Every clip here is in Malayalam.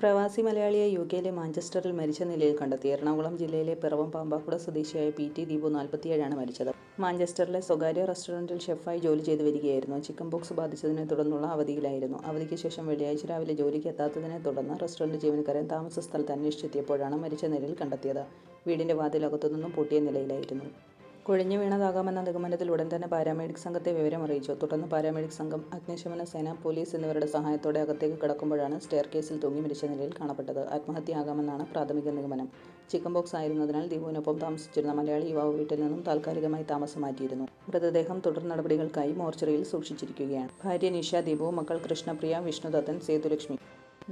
പ്രവാസി മലയാളിയെ യു കെയിലെ മാഞ്ചസ്റ്ററിൽ മരിച്ച നിലയിൽ കണ്ടെത്തി. എറണാകുളം ജില്ലയിലെ പിറവം പാമ്പാക്കുട സ്വദേശിയായ പി ടി ദീപു നാൽപ്പത്തിയേഴാണ് മരിച്ചത്. മാഞ്ചസ്റ്ററിലെ സ്വകാര്യ റെസ്റ്റോറന്റിൽ ഷെഫായി ജോലി ചെയ്തു വരികയായിരുന്നു. ചിക്കൻ ബോക്സ് ബാധിച്ചതിനെ തുടർന്നുള്ള അവധിയിലായിരുന്നു. അവധിക്ക് ശേഷം വെള്ളിയാഴ്ച രാവിലെ ജോലിക്ക് എത്താത്തതിനെ തുടർന്ന് റെസ്റ്റോറന്റ് ജീവനക്കാരൻ താമസ സ്ഥലത്ത് അന്വേഷിച്ചെത്തിയപ്പോഴാണ് മരിച്ച നിലയിൽ കണ്ടെത്തിയത്. വീടിന്റെ വാതിലകത്തു നിന്നും പൂട്ടിയ നിലയിലായിരുന്നു. കുഴഞ്ഞു വീണതാകാമെന്ന നിഗമനത്തിൽ ഉടൻ തന്നെ പാരാമെഡിക് സംഘത്തെ വിവരം അറിയിച്ചു. തുടർന്ന് പാരാമെഡിക് സംഘം അഗ്നിശമന സേന പോലീസ് എന്നിവരുടെ സഹായത്തോടെ അകത്തേക്ക് കിടക്കുമ്പോഴാണ് സ്റ്റെയർ കേസിൽ തൂങ്ങി മരിച്ച നിലയിൽ കാണപ്പെട്ടത്. ആത്മഹത്യയാകാമെന്നാണ് പ്രാഥമിക നിഗമനം. ചിക്കൻ ബോക്സ് ആയിരുന്നതിനാൽ ദീപുവിനൊപ്പം താമസിച്ചിരുന്ന മലയാളി യുവാവ് വീട്ടിൽ നിന്നും താൽക്കാലികമായി താമസം മാറ്റിയിരുന്നു. മൃതദേഹം തുടർ നടപടികൾക്കായി മോർച്ചറിയിൽ സൂക്ഷിച്ചിരിക്കുകയാണ്. ഭാര്യ നിഷ ദീപു മക്കൾ കൃഷ്ണപ്രിയ വിഷ്ണുദത്തൻ സേതുലക്ഷ്മി.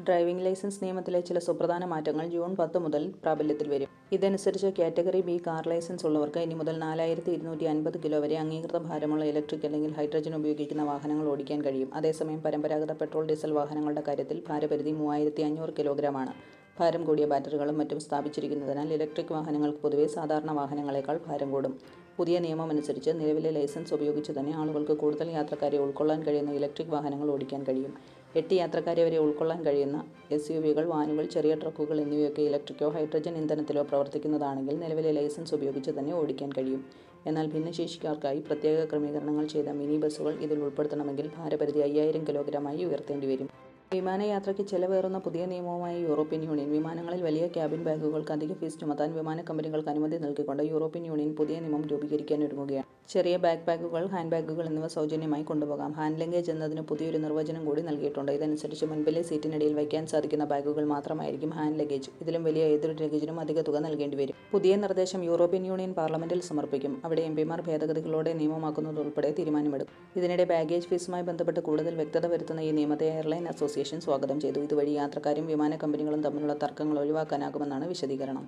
ഡ്രൈവിംഗ് ലൈസൻസ് നിയമത്തിലെ ചില സുപ്രധാന മാറ്റങ്ങൾ ജൂൺ പത്ത് മുതൽ പ്രാബല്യത്തിൽ വരും. ഇതനുസരിച്ച് കാറ്റഗറി ബി കാർ ലൈസൻസ് ഉള്ളവർക്ക് ഇനി മുതൽ നാലായിരത്തി ഇരുന്നൂറ്റി അൻപത് കിലോ വരെ അംഗീകൃത ഭാരമുള്ള ഇലക്ട്രിക് അല്ലെങ്കിൽ ഹൈഡ്രജൻ ഉപയോഗിക്കുന്ന വാഹനങ്ങൾ ഓടിക്കാൻ കഴിയും. അതേസമയം പരമ്പരാഗത പെട്രോൾ ഡീസൽ വാഹനങ്ങളുടെ കാര്യത്തിൽ ഭാരപരിധി മൂവായിരത്തി അഞ്ഞൂറ് കിലോഗ്രാമാണ്. ഭാരം കൂടിയ ബാറ്ററികളും മറ്റും സ്ഥാപിച്ചിരിക്കുന്നതിനാൽ ഇലക്ട്രിക് വാഹനങ്ങൾക്ക് പൊതുവെ സാധാരണ വാഹനങ്ങളെക്കാൾ ഭാരം കൂടും. പുതിയ നിയമമനുസരിച്ച് നിലവിലെ ലൈസൻസ് ഉപയോഗിച്ച് തന്നെ ആളുകൾക്ക് കൂടുതൽ യാത്രക്കാരെ ഉൾക്കൊള്ളാൻ കഴിയുന്ന ഇലക്ട്രിക് വാഹനങ്ങൾ ഓടിക്കാൻ കഴിയും. എട്ട് യാത്രക്കാരെ വരെ ഉൾക്കൊള്ളാൻ കഴിയുന്ന എസ് യു വികൾ വാനുകൾ ചെറിയ ട്രക്കുകൾ എന്നിവയൊക്കെ ഇലക്ട്രിക്കോ ഹൈഡ്രജൻ ഇന്ധനത്തിലോ പ്രവർത്തിക്കുന്നതാണെങ്കിൽ നിലവിലെ ലൈസൻസ് ഉപയോഗിച്ച് തന്നെ ഓടിക്കാൻ കഴിയും. എന്നാൽ ഭിന്നശേഷിക്കാർക്കായി പ്രത്യേക ക്രമീകരണങ്ങൾ ചെയ്ത മിനി ബസ്സുകൾ ഇതിൽ ഉൾപ്പെടുത്തണമെങ്കിൽ ഭാരപരിധി അയ്യായിരം കിലോഗ്രാമായി ഉയർത്തേണ്ടി വരും. വിമാനയാത്രയ്ക്ക് ചെലവേറുന്ന പുതിയ നിയമവുമായി യൂറോപ്യൻ യൂണിയൻ വിമാനങ്ങളിൽ വലിയ ക്യാബിൻ ബാഗുകൾക്ക് അധിക ഫീസ് ചുമത്താൻ വിമാന കമ്പനികൾക്ക് അനുമതി നൽകിക്കൊണ്ട് യൂറോപ്യൻ യൂണിയൻ പുതിയ നിയമം രൂപീകരിക്കാൻ ഒരുങ്ങുകയാണ്. ചെറിയ ബാഗ് ബാഗുകൾ ഹാൻഡ് ബാഗുകൾ എന്നിവ സൗജന്യമായി കൊണ്ടുപോകാം. ഹാൻഡ് ലഗേജ് എന്നതിന് പുതിയൊരു നിർവചനം കൂടി നൽകിയിട്ടുണ്ട്. ഇതനുസരിച്ച് മുൻപിലെ സീറ്റിനിടയിൽ വയ്ക്കാൻ സാധിക്കുന്ന ബാഗുകൾ മാത്രമായിരിക്കും ഹാൻഡ് ലഗേജ് ഇതിലും വലിയ ഏതൊരു ലഗേജിനും അധിക തുക നൽകേണ്ടി വരും. പുതിയ നിർദ്ദേശം യൂറോപ്യൻ യൂണിയൻ പാർലമെന്റിൽ സമർപ്പിക്കും. അവിടെ എം പിമാർ ഭേദഗതികളോടെ നിയമമാക്കുന്നതുൾപ്പെടെ തീരുമാനമെടുക്കും. ഇതിനിടെ ബാഗേജ് ഫീസുമായി ബന്ധപ്പെട്ട് കൂടുതൽ വ്യക്തത വരുത്തുന്ന ഈ നിയമത്തെ എയർലൈൻ അസോസിയേഷൻ സ്വാഗതം ചെയ്തു. ഇതുവഴി യാത്രക്കാരും വിമാന കമ്പനികളും തമ്മിലുള്ള തർക്കങ്ങൾ ഒഴിവാക്കാനാകുമെന്നാണ് വിശദീകരണം.